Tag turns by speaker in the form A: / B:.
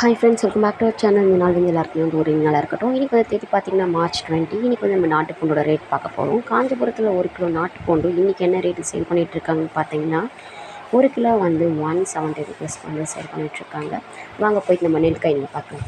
A: Hi friends welcome back to our channel இந்த நாள் வந்து எல்லாருக்குமே வந்து ஒரு நல்லா இருக்கட்டும். இன்றைக்கி வந்து தேதி பார்த்திங்கன்னா மார்ச் டுவெண்ட்டி இன்றைக்கி வந்து நம்ம நாட்டுப்பூண்டோட ரேட் பார்க்க போகிறோம் காஞ்சிபுரத்தில் ஒரு கிலோ நாட்டுப்பூண்டு இன்றைக்கி என்ன ரேட்டு சேல் பண்ணிகிட்ருக்காங்கன்னு பார்த்தீங்கன்னா ஒரு கிலோ வந்து ஒன் செவன்ட்டி ருபீஸ் வந்து சேல் பண்ணிகிட்ருக்காங்க வாங்க போயிட்டு நம்ம நெல்காய் நீங்கள் பார்க்கலாம்.